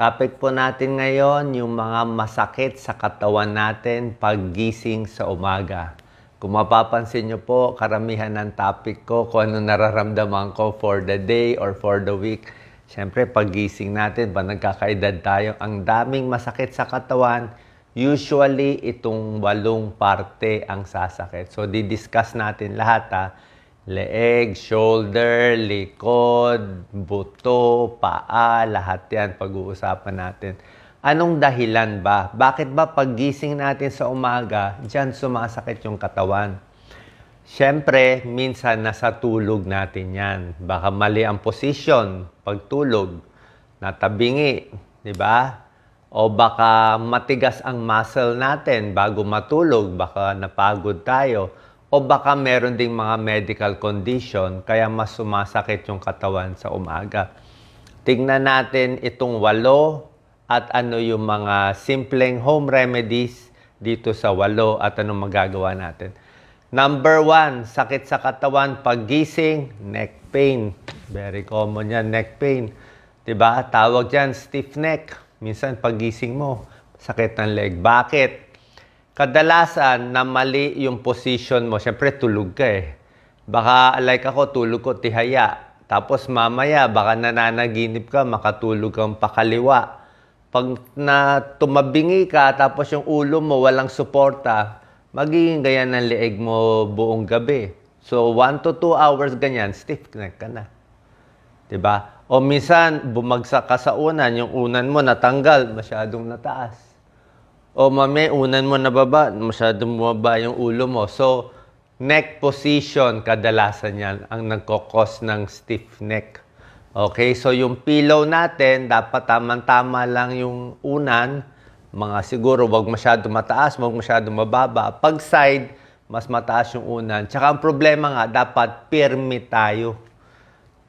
Topic po natin ngayon, yung mga masakit sa katawan natin paggising sa umaga. Kung mapapansin nyo po, karamihan ng topic ko, kung ano nararamdaman ko for the day or for the week. Siyempre, paggising natin, ba nagkakaedad tayo, ang daming masakit sa katawan, usually itong walong parte ang sasakit. So, di-discuss natin lahat ha. Leeg, shoulder, likod, buto, paa, lahat yan pag-uusapan natin. Anong dahilan ba? Bakit ba paggising natin sa umaga, dyan sumasakit yung katawan? Siyempre, minsan nasa tulog natin yan. Baka mali ang posisyon pagtulog, natabingi, di ba? O baka matigas ang muscle natin bago matulog, baka napagod tayo. O baka meron ding mga medical condition kaya mas sumasakit yung katawan sa umaga. Tingnan natin itong walo at ano yung mga simpleng home remedies dito sa walo at anong magagawa natin. Number one, sakit sa katawan, paggising, neck pain. Very common yan, neck pain. 'Di ba? Tawag diyan stiff neck. Minsan paggising mo, sakit ng leg. Bakit? Kadalasan na mali yung position mo. Siyempre, tulog ka eh. Baka like ako, tulog ko tihaya. Tapos mamaya, baka nananaginip ka, makatulog kang pakaliwa. Pag na tumabingi ka, tapos yung ulo mo walang suporta, magiging ganyan ang leeg mo buong gabi. So, 1 to 2 hours ganyan, stiff neck ka na. 'Di ba? O minsan, bumagsak ka sa unan, yung unan mo natanggal, masyadong nataas. O mami, unan mo nababa, masyadong bumaba yung ulo mo. So, neck position, kadalasan yan, ang nagkokos ng stiff neck. Okay, so yung pillow natin, dapat tamang-tama lang yung unan. Mga siguro, wag masyado mataas, wag masyado mababa. Pag side, mas mataas yung unan. Tsaka ang problema nga, dapat pirmi tayo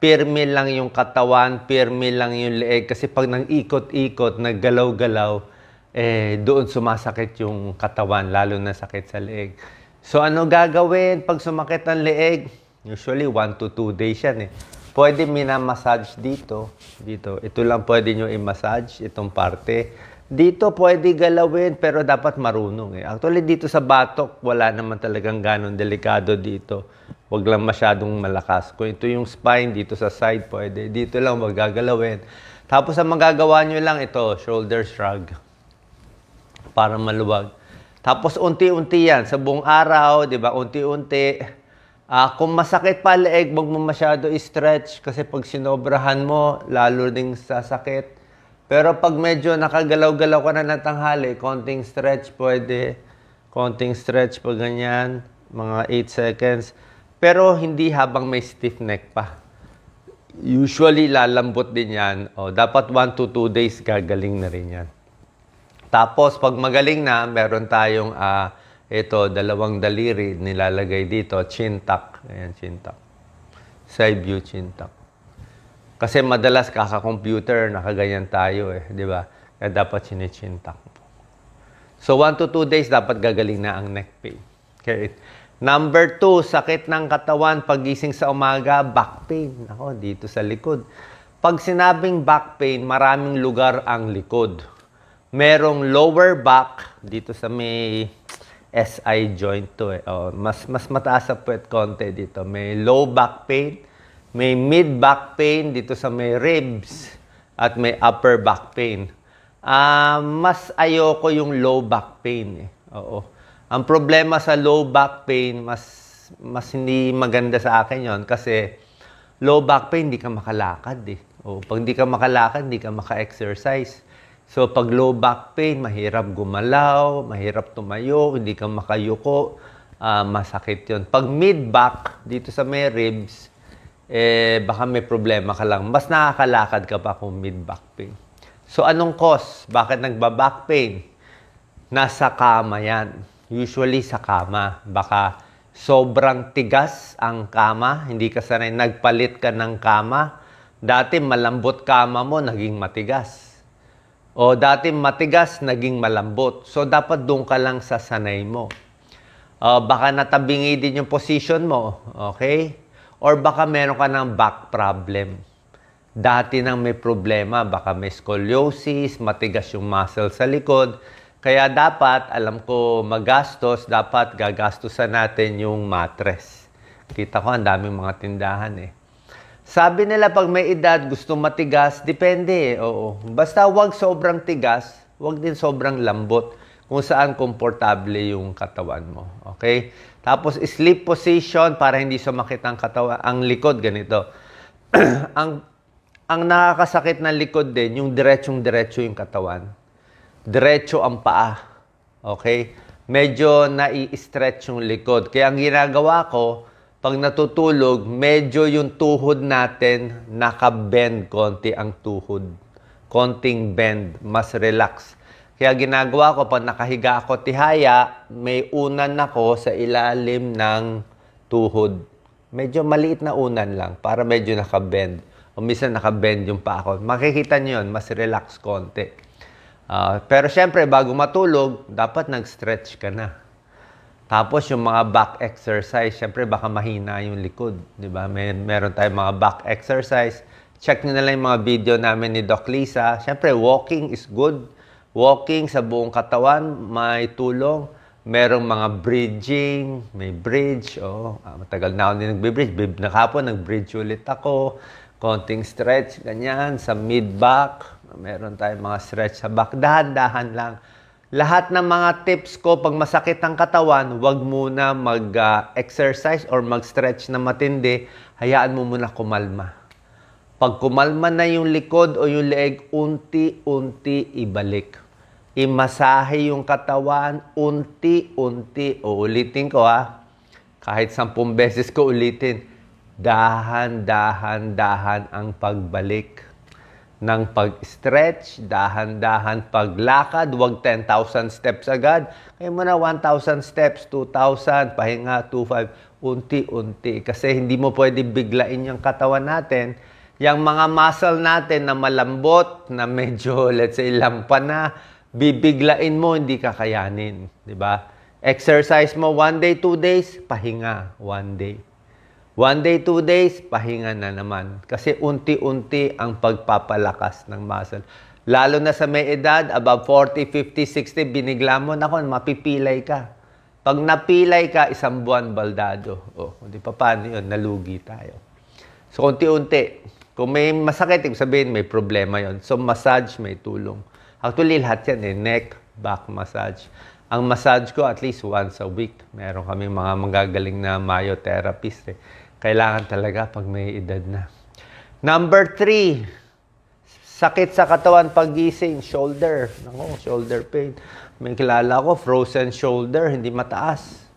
pirmi lang yung katawan, pirmi lang yung leeg. Kasi pag nang ikot-ikot, naggalaw-galaw, eh, doon sumasakit yung katawan, lalo na sakit sa leeg. So, ano gagawin pag sumakit ang leeg? Usually, 1 to 2 days yan eh. Pwede minamassage dito. Dito. Ito lang pwede nyo i-massage, itong parte. Dito pwede galawin, pero dapat marunong eh. Actually, dito sa batok, wala naman talagang ganong delikado dito. Huwag lang masyadong malakas. Kung ito yung spine, dito sa side, pwede. Dito lang magagalawin. Tapos, ang magagawa nyo lang ito, shoulder shrug. Para maluwag. Tapos, unti-unti yan. Sa buong araw, di ba, unti-unti. Ah, kung masakit pa leeg, wag mo masyado i-stretch kasi pag sinobrahan mo, lalo ding sasakit. Pero pag medyo nakagalaw-galaw ka na ng tanghali, konting stretch pwede. Konting stretch pag ganyan, mga 8 seconds. Pero hindi habang may stiff neck pa. Usually, lalambot din yan. O, dapat 1 to 2 days gagaling na rin yan. Tapos, pag magaling na, meron tayong, ah, ito, dalawang daliri, nilalagay dito, chin tuck. Ayan, chin tuck. Side view chin tuck. Kasi madalas kaka-computer, nakaganyan tayo eh, di ba? Kaya dapat mo. So, 1 to 2 days, dapat gagaling na ang neck pain. Okay. Number 2, sakit ng katawan pagising sa umaga, back pain. Ako, dito sa likod. Pag sinabing back pain, maraming lugar ang likod. Merong lower back, dito sa may SI joint to eh. Oh, mas, mas mataas sa puwet konti dito. May low back pain, may mid back pain dito sa may ribs, at may upper back pain. Ah, mas ayoko yung low back pain eh. Oo. Ang problema sa low back pain, mas mas hindi maganda sa akin 'yon kasi low back pain hindi ka makalakad eh. O pag hindi ka makalakad, hindi ka maka-exercise. So pag low back pain, mahirap gumalaw, mahirap tumayo, hindi ka makayuko, ah, masakit 'yon. Pag mid back dito sa may ribs, eh baka may problema ka lang. Mas nakakalakad ka pa kung mid back pain. So anong cause? Bakit nagba-back pain? Nasa kama yan. Usually sa kama. Baka sobrang tigas ang kama. Hindi ka sanay. Nagpalit ka ng kama. Dati malambot kama mo, naging matigas. O dati matigas, naging malambot. So dapat doon ka lang sa sanay mo. Uh, baka natabingi din yung position mo. Okay? Or baka meron ka ng back problem. dati nang may problema, baka may scoliosis, matigas yung muscle sa likod. Kaya dapat, alam ko magastos, dapat gagastusan natin yung mattress. Kita ko ang daming mga tindahan eh. Sabi nila pag may edad, gusto matigas, depende eh. Oo. Basta wag sobrang tigas, wag din sobrang lambot kung saan komportable yung katawan mo. Okay? Tapos sleep position para hindi sumakit ang katawan, ang likod ganito. ang ang nakakasakit ng likod din, yung diretsong-diretso yung katawan. Diretso ang paa. Okay? Medyo nai-stretch yung likod. Kaya ang ginagawa ko, pag natutulog, medyo yung tuhod natin naka-bend konti ang tuhod. Konting bend, mas relax. Kaya ginagawa ko, pag nakahiga ako tihaya, may unan ako sa ilalim ng tuhod. Medyo maliit na unan lang, para medyo naka-bend. O minsan naka-bend yung pa ako. Makikita nyo yun, mas relax konti. Ah, pero syempre, bago matulog, dapat nag-stretch ka na. Tapos yung mga back exercise, syempre baka mahina yung likod, 'di ba? May meron tayong mga back exercise. Check niyo na lang yung mga video namin ni Doc Lisa. Syempre walking is good. Walking sa buong katawan may tulong. Merong mga bridging, may bridge. Oh, ah, matagal na ako din nagbe-bridge. Nakapon, nag-bridge ulit ako. Konting stretch, ganyan, sa mid-back. Meron tayong mga stretch sa back. Dahan-dahan lang lahat ng mga tips ko pag masakit ang katawan, huwag muna mag-exercise or mag-stretch na matindi. Hayaan mo muna kumalma. Pag kumalma na yung likod o yung leeg, unti-unti ibalik. Imasahe yung katawan, unti-unti. O ulitin ko ha. Kahit sampung beses ko ulitin. Dahan-dahan-dahan ang pagbalik ng pag-stretch, dahan-dahan paglakad, huwag 10,000 steps agad. Kaya mo na 1,000 steps, 2,000, pahinga, 2,500, unti-unti. Kasi hindi mo pwede biglain yung katawan natin. Yung mga muscle natin na malambot, na medyo, let's say, lampa na, bibiglain mo, hindi kakayanin. Ba? Exercise mo one day, two days, pahinga one day. One day, two days, pahinga na naman. Kasi unti-unti ang pagpapalakas ng muscle. Lalo na sa may edad, above 40, 50, 60, binigla mo, nako, mapipilay ka. Pag napilay ka, isang buwan baldado. O, oh, di pa paano yun? Nalugi tayo. So, unti-unti. Kung may masakit, ibig sabihin may problema yon. So, massage may tulong. Actually, lahat yan eh. Neck, back massage. Ang massage ko at least once a week. Meron kami mga magagaling na myotherapist eh. Kailangan talaga pag may edad na. Number three, sakit sa katawan paggising, shoulder. Nako, shoulder pain. May kilala ko, frozen shoulder, hindi mataas.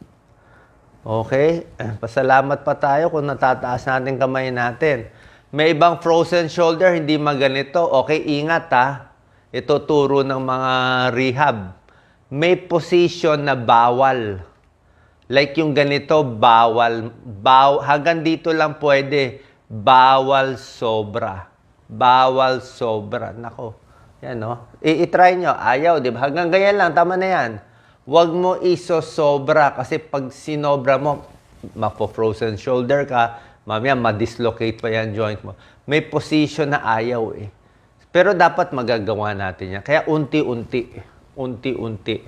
Okay? Pasalamat pa tayo kung natataas natin kamay natin. May ibang frozen shoulder, hindi maganito. Okay, ingat ha. Ito turo ng mga rehab. May position na bawal. Like yung ganito, bawal. Baw, hanggang dito lang pwede. Bawal sobra. Bawal sobra. Nako. Yan, no? I- I-try nyo. Ayaw, di ba? Hanggang ganyan lang. Tama na yan. Huwag mo iso-sobra. Kasi pag sinobra mo, mapo-frozen shoulder ka, mamaya ma-dislocate pa yan joint mo. May position na ayaw eh. Pero dapat magagawa natin yan. Kaya unti-unti. Unti-unti.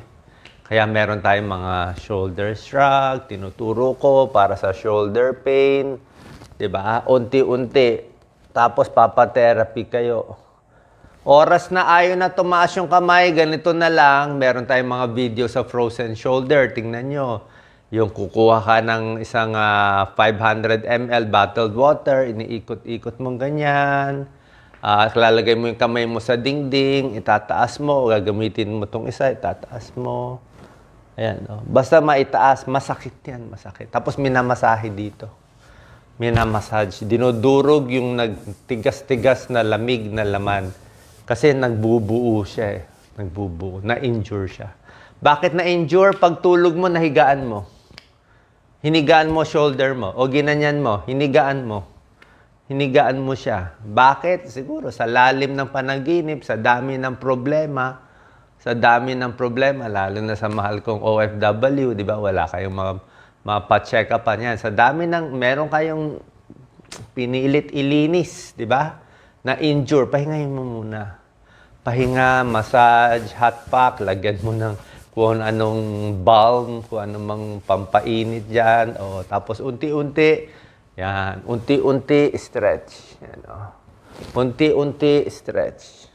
Kaya meron tayong mga shoulder shrug, tinuturo ko para sa shoulder pain. 'Di ba? Unti-unti. Tapos papa-therapy kayo. Oras na ayaw na tumaas yung kamay, ganito na lang. Meron tayong mga video sa frozen shoulder. Tingnan nyo. Yung kukuha ka ng isang ah, 500 ml bottled water, iniikot-ikot mong ganyan. Ah, lalagay mo yung kamay mo sa dingding, itataas mo, gagamitin mo tong isa, itataas mo. Ayan, no? Basta maitaas, masakit yan, masakit. Tapos minamasahe dito. Minamassage. Dinudurog yung nagtigas-tigas na lamig na laman. Kasi nagbubuo siya eh. Nagbubuo. Na-injure siya. Bakit na-injure? Pag tulog mo, nahigaan mo. Hinigaan mo shoulder mo. O ginanyan mo. Hinigaan mo. Hinigaan mo siya. Bakit? Siguro sa lalim ng panaginip, sa dami ng problema, sa dami ng problema, lalo na sa mahal kong OFW, di ba? Wala kayong mga mapa-check upan yan. Sa dami ng, meron kayong pinilit ilinis, di ba? na-injure, pahingahin mo muna. Pahinga, massage, hot pack, lagyan mo ng kung anong balm, kung anong pampainit dyan. O, tapos unti-unti, yan, unti-unti stretch. Yan, o. Unti-unti stretch.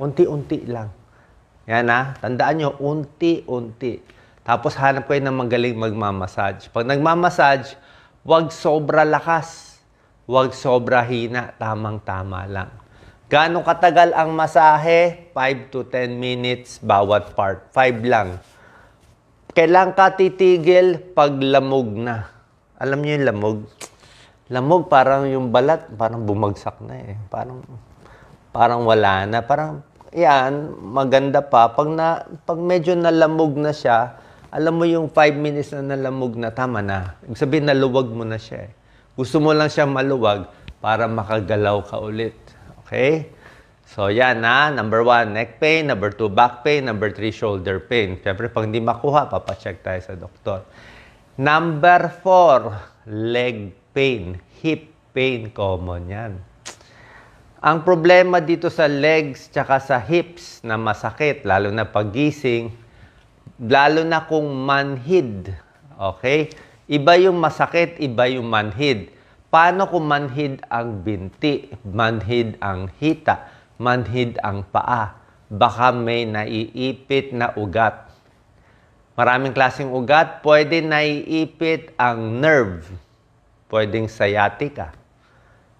Unti-unti lang. Yan ha, tandaan nyo, unti-unti. Tapos hanap kayo ng magaling magmamassage. Pag nagmamassage, wag sobra lakas. Wag sobra hina, tamang-tama lang. Gaano katagal ang masahe? 5 to 10 minutes bawat part. 5 lang. Kailan ka titigil pag lamog na? Alam niyo yung lamog? Lamog parang yung balat, parang bumagsak na eh. Parang parang wala na. Parang yan, maganda pa. Pag, na, pag medyo nalamog na siya, alam mo yung 5 minutes na nalamog na, tama na. Ibig sabihin, naluwag mo na siya eh. Gusto mo lang siya maluwag para makagalaw ka ulit. Okay? So, yan na. Number one, neck pain. Number two, back pain. Number three, shoulder pain. Siyempre, pag hindi makuha, papacheck tayo sa doktor. Number four, leg pain. Hip pain, common yan. Ang problema dito sa legs tsaka sa hips na masakit, lalo na pagising, lalo na kung manhid. Okay? Iba yung masakit, iba yung manhid. Paano kung manhid ang binti, manhid ang hita, manhid ang paa? Baka may naiipit na ugat. Maraming klaseng ugat. Pwede naiipit ang nerve. Pwedeng sciatica.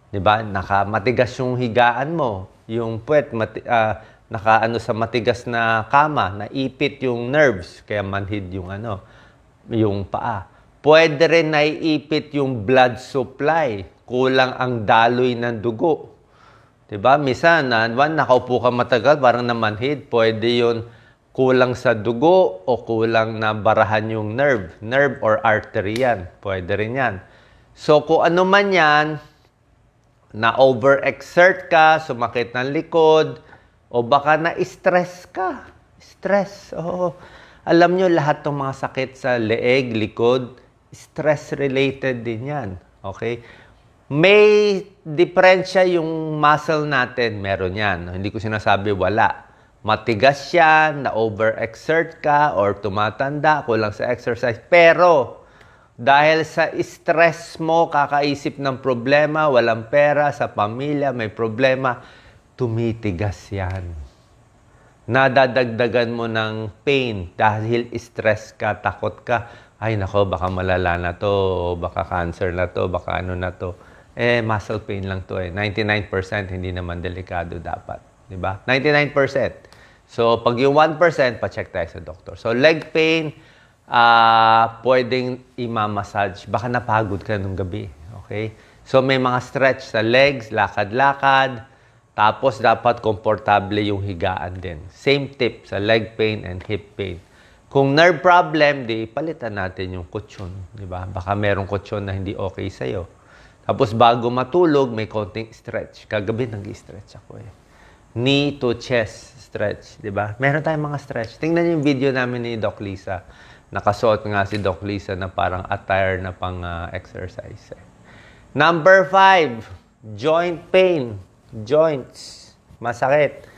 'Di ba? Naka matigas yung higaan mo, yung puwet mati, ah, naka ano sa matigas na kama, naipit yung nerves kaya manhid yung ano, yung paa. Pwede rin naiipit yung blood supply, kulang ang daloy ng dugo. 'Di ba? Minsan, na one, nakaupo ka matagal, parang namanhid, pwede yun kulang sa dugo o kulang na barahan yung nerve, nerve or artery yan. Pwede rin yan. So, kung ano man yan, na overexert ka, sumakit ng likod, o baka na-stress ka. Stress, oo. Alam nyo, lahat ng mga sakit sa leeg, likod, stress-related din yan. Okay? May diferensya yung muscle natin, meron yan. Hindi ko sinasabi wala. Matigas yan, na-overexert ka, or tumatanda, kulang sa exercise. Pero, dahil sa stress mo, kakaisip ng problema, walang pera, sa pamilya, may problema, tumitigas yan. Nadadagdagan mo ng pain dahil stress ka, takot ka. Ay nako, baka malala na to, baka cancer na to, baka ano na to. Eh, muscle pain lang to eh. 99% hindi naman delikado dapat. Di ba? 99%. So, pag yung 1%, pa-check tayo sa doktor. So, leg pain, ah pwedeng imamassage. Baka napagod ka nung gabi. Okay? So, may mga stretch sa legs, lakad-lakad. Tapos, dapat komportable yung higaan din. Same tip sa leg pain and hip pain. Kung nerve problem, di palitan natin yung kutsyon. Di ba? Baka merong kutsyon na hindi okay sa'yo. Tapos, bago matulog, may konting stretch. Kagabi, nag-stretch ako eh. Knee to chest stretch, di ba? Meron tayong mga stretch. Tingnan yung video namin ni Doc Lisa. Nakasuot nga si Doc Lisa na parang attire na pang ah, exercise. eh. Number five, joint pain. Joints. Masakit.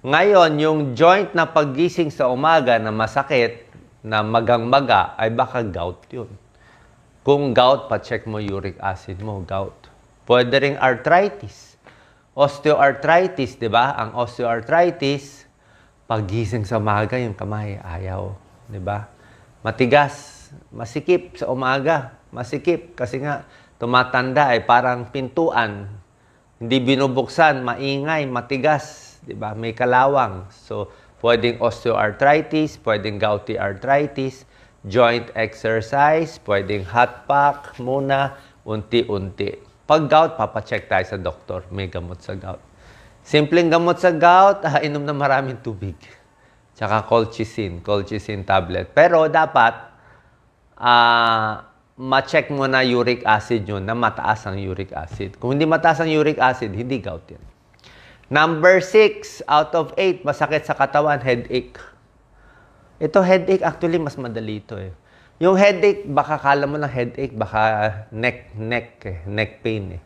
Ngayon, yung joint na paggising sa umaga na masakit, na magang-maga, ay baka gout yun. Kung gout, pa-check mo uric acid mo, gout. Pwede ring arthritis. Osteoarthritis, di ba? Ang osteoarthritis, paggising sa umaga, yung kamay, ayaw. Di ba? Matigas, masikip sa umaga. Masikip kasi nga, tumatanda ay parang pintuan. Hindi binubuksan, maingay, matigas. Di ba? May kalawang. So, pwedeng osteoarthritis, pwedeng gouty arthritis, joint exercise, pwedeng hot pack muna, unti-unti. Pag gout, papacheck tayo sa doktor. May gamot sa gout. Simpleng gamot sa gout, ah, inom na maraming tubig. Tsaka colchicine, colchicine tablet. Pero dapat, ah, ma-check mo na uric acid yun, na mataas ang uric acid. Kung hindi mataas ang uric acid, hindi gout yan. Number six, out of eight, masakit sa katawan, headache. Ito headache, actually, mas madali ito eh. Yung headache, baka kala mo ng headache, baka neck, neck, eh, neck pain eh.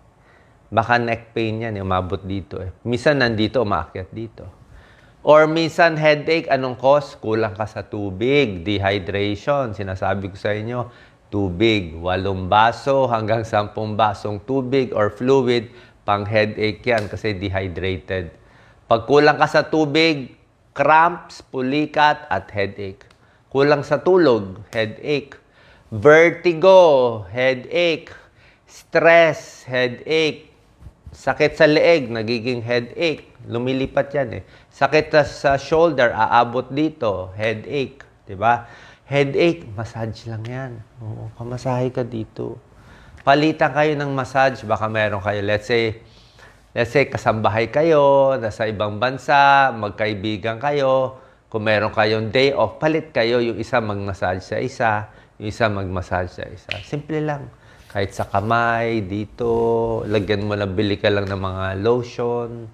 Baka neck pain yan, umabot dito eh. Minsan nandito, umaakyat dito. Or minsan headache, anong cause? Kulang ka sa tubig, dehydration. Sinasabi ko sa inyo, tubig. Walong baso hanggang sampung basong tubig or fluid, pang headache yan kasi dehydrated. Pag kulang ka sa tubig, cramps, pulikat, at headache. Kulang sa tulog, headache. Vertigo, headache. Stress, headache. Sakit sa leeg, nagiging headache. Lumilipat yan eh. Sakit na sa shoulder, aabot dito, headache. 'Di ba? Headache, massage lang yan. Oo, kamasahe ka dito. Palitan kayo ng massage, baka meron kayo, let's say, let's say kasambahay kayo, nasa ibang bansa, magkaibigan kayo, kung meron kayong day off, palit kayo, yung isa mag-massage sa isa, yung isa mag-massage sa isa. Simple lang. Kahit sa kamay, dito, lagyan mo lang, bili ka lang ng mga lotion,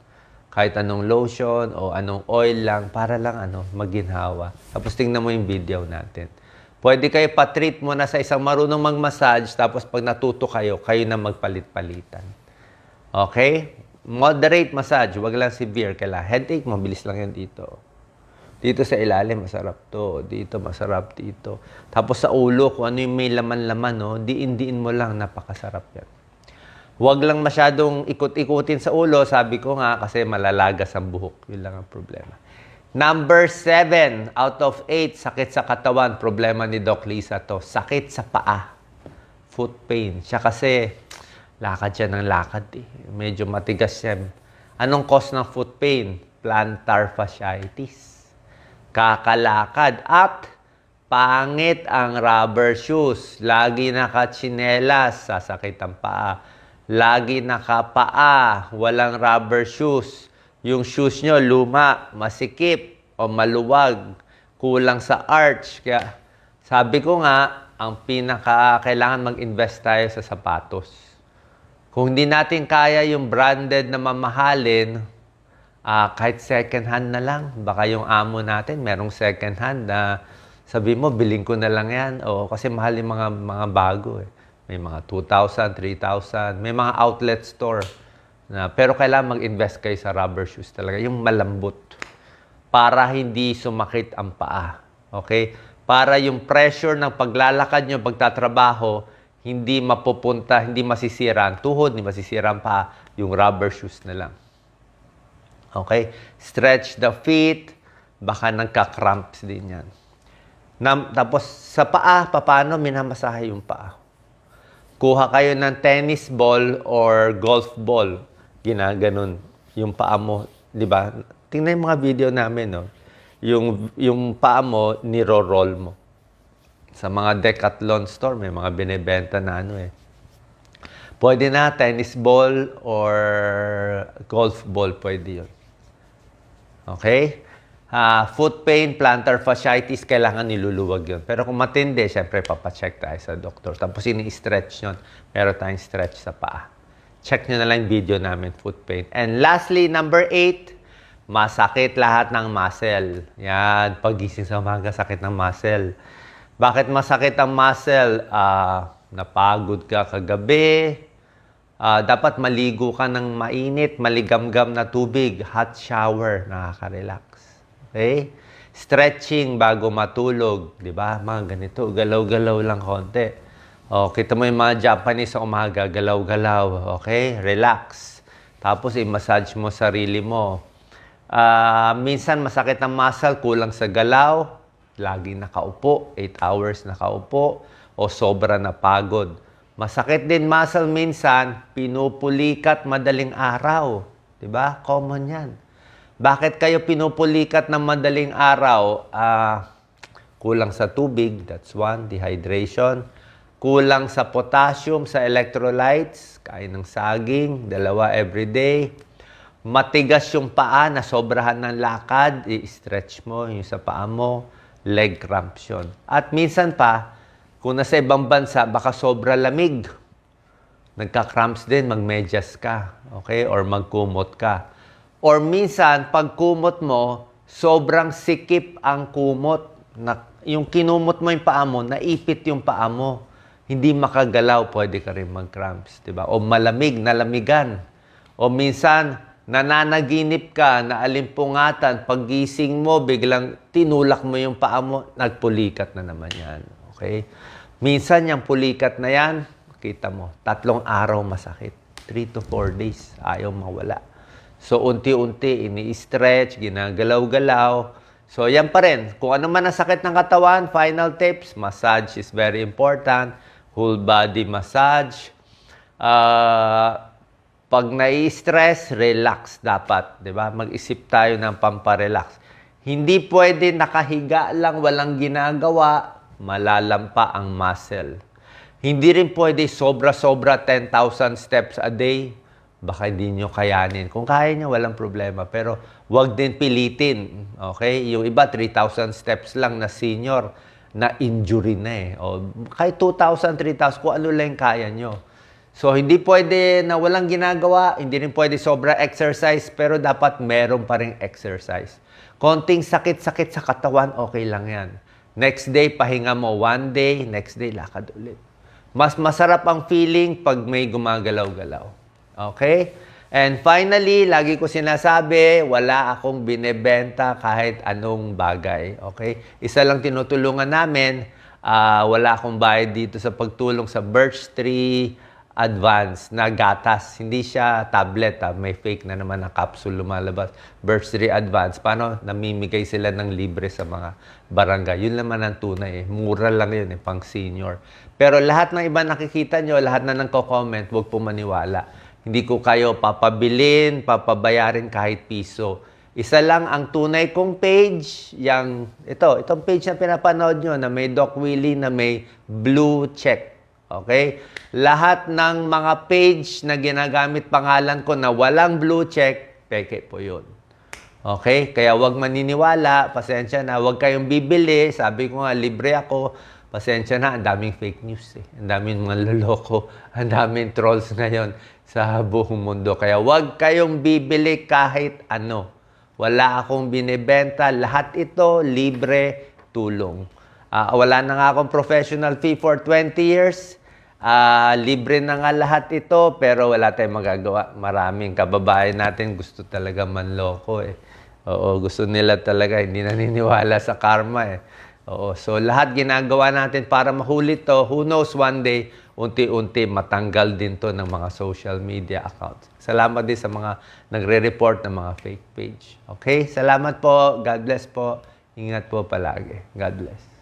kahit anong lotion o anong oil lang, para lang ano, maginhawa. Tapos tingnan mo yung video natin. Pwede kayo patreat mo na sa isang marunong mag-massage, tapos pag natuto kayo, kayo na magpalit-palitan. Okay? Moderate massage, wag lang severe. Kaya headache, mabilis lang yan dito. Dito sa ilalim, masarap to. Dito, masarap dito. Tapos sa ulo, kung ano yung may laman-laman, no, diin-diin mo lang, napakasarap yan. Huwag lang masyadong ikot-ikutin sa ulo, sabi ko nga, kasi malalagas ang buhok. Yun lang ang problema. Number seven, out of eight, sakit sa katawan. Problema ni Doc Lisa to. Sakit sa paa. Foot pain. Siya kasi, lakad siya ng lakad eh. Medyo matigas siya. Anong cause ng foot pain? Plantar fasciitis kakalakad at pangit ang rubber shoes. Lagi nakatsinelas, sasakit ang paa. Lagi nakapaa, walang rubber shoes. Yung shoes nyo luma, masikip o maluwag, kulang sa arch. Kaya sabi ko nga, ang pinaka kailangan mag-invest tayo sa sapatos. Kung hindi natin kaya yung branded na mamahalin, Ah, kahit second hand na lang. Baka yung amo natin, merong second hand na sabi mo, biling ko na lang yan. O, kasi mahal yung mga, mga bago eh. May mga 2,000, 3,000. May mga outlet store. Na, pero kailangan mag-invest kayo sa rubber shoes talaga. Yung malambot. Para hindi sumakit ang paa. Okay? Para yung pressure ng paglalakad nyo, pagtatrabaho, hindi mapupunta, hindi masisira ang tuhod, hindi masisira ang paa, yung rubber shoes na lang. Okay? Stretch the feet. Baka nagka-cramps din yan. Na, tapos sa paa, paano minamasahe yung paa? Kuha kayo ng tennis ball or golf ball. Ginaganon yung paa mo. Di ba? Tingnan yung mga video namin, no? Yung, yung paa mo, niro-roll mo. Sa mga decathlon store, may mga binibenta na ano eh. Pwede na tennis ball or golf ball, pwede yun. Okay? Ah, foot pain, plantar fasciitis, kailangan niluluwag yun. Pero kung matindi, syempre papacheck tayo sa doktor. Tapos ini-stretch yun. Meron tayong stretch sa paa. Check nyo na lang video namin, foot pain. And lastly, number eight, masakit lahat ng muscle. Yan, pagising sa umaga, sakit ng muscle. Bakit masakit ang muscle? Ah, napagod ka kagabi, Ah, dapat maligo ka ng mainit, maligamgam na tubig, hot shower, nakaka-relax. Okay? Stretching bago matulog, di ba? Mga ganito, galaw-galaw lang konti. O, kita mo yung mga Japanese sa umaga, galaw-galaw, okay? Relax. Tapos i-massage mo sarili mo. Ah, minsan masakit ang muscle, kulang sa galaw, lagi nakaupo, 8 hours nakaupo, o sobra na pagod. Masakit din muscle minsan, pinupulikat madaling araw. 'Di ba? Common 'yan. Bakit kayo pinupulikat ng madaling araw? Ah, kulang sa tubig, that's one, dehydration. Kulang sa potassium, sa electrolytes, kain ng saging, dalawa every day. Matigas yung paa, na sobrahan ng lakad, i-stretch mo yung sa paa mo, leg cramps yun. At minsan pa, kung nasa ibang bansa, baka sobra lamig. Nagka-cramps din, magmedyas ka. Okay? Or magkumot ka. Or minsan, pag kumot mo, sobrang sikip ang kumot. Na, yung kinumot mo yung paa mo, naipit yung paa mo. Hindi makagalaw, pwede ka rin mag-cramps. Diba? O malamig, nalamigan. O minsan, nananaginip ka, naalimpungatan, paggising mo, biglang tinulak mo yung paa mo, nagpulikat na naman yan. Okay? Minsan, yung pulikat na yan, kita mo, tatlong araw masakit. 3 to 4 days, ayaw mawala. So, unti-unti, ini-stretch, ginagalaw-galaw. So, yan pa rin. Kung ano man ang sakit ng katawan, final tips, massage is very important. Whole body massage. Ah, pag nai-stress, relax dapat. ba? Mag-isip tayo ng pamparelax. Hindi pwede nakahiga lang, walang ginagawa, malalampa ang muscle. Hindi rin pwede sobra-sobra 10,000 steps a day. Baka hindi nyo kayanin. Kung kaya nyo, walang problema. Pero wag din pilitin. Okay? Yung iba, 3,000 steps lang na senior na injury na eh. O, kahit 2,000, 3,000, kung ano lang kaya nyo. So, hindi pwede na walang ginagawa, hindi rin pwede sobra exercise, pero dapat meron pa rin exercise. Konting sakit-sakit sa katawan, okay lang yan. Next day, pahinga mo. One day, next day, lakad ulit. Mas masarap ang feeling pag may gumagalaw-galaw. Okay? And finally, lagi ko sinasabi, wala akong binebenta kahit anong bagay. Okay? Isa lang tinutulungan namin, ah, wala akong bayad dito sa pagtulong sa Birch Tree Advance na gatas. Hindi siya tablet, ah. may fake na naman na capsule lumalabas. Birch Tree Advance. Paano? Namimigay sila ng libre sa mga barangay. Yun naman ang tunay. Eh. Mura lang yun, eh, pang senior. Pero lahat ng iba nakikita nyo, lahat na nagko-comment, huwag po maniwala. Hindi ko kayo papabilin, papabayarin kahit piso. Isa lang ang tunay kong page, yang ito, itong page na pinapanood nyo na may Doc Willie na may blue check. Okay? Lahat ng mga page na ginagamit pangalan ko na walang blue check, peke po yun. Okay? Kaya wag maniniwala, pasensya na, wag kayong bibili. Sabi ko nga, libre ako. Pasensya na, ang daming fake news eh. Ang daming mga loloko, ang daming trolls ngayon sa buong mundo. Kaya wag kayong bibili kahit ano. Wala akong binibenta. Lahat ito, libre, tulong. Ah, wala na nga akong professional fee for 20 years. Ah, libre na nga lahat ito, pero wala tayong magagawa. Maraming kababayan natin gusto talaga manloko eh. Oo, gusto nila talaga, hindi naniniwala sa karma eh. Oo, so lahat ginagawa natin para mahuli to. Who knows one day, unti-unti matanggal din to ng mga social media accounts. Salamat din sa mga nagre-report ng mga fake page. Okay? Salamat po. God bless po. Ingat po palagi. God bless.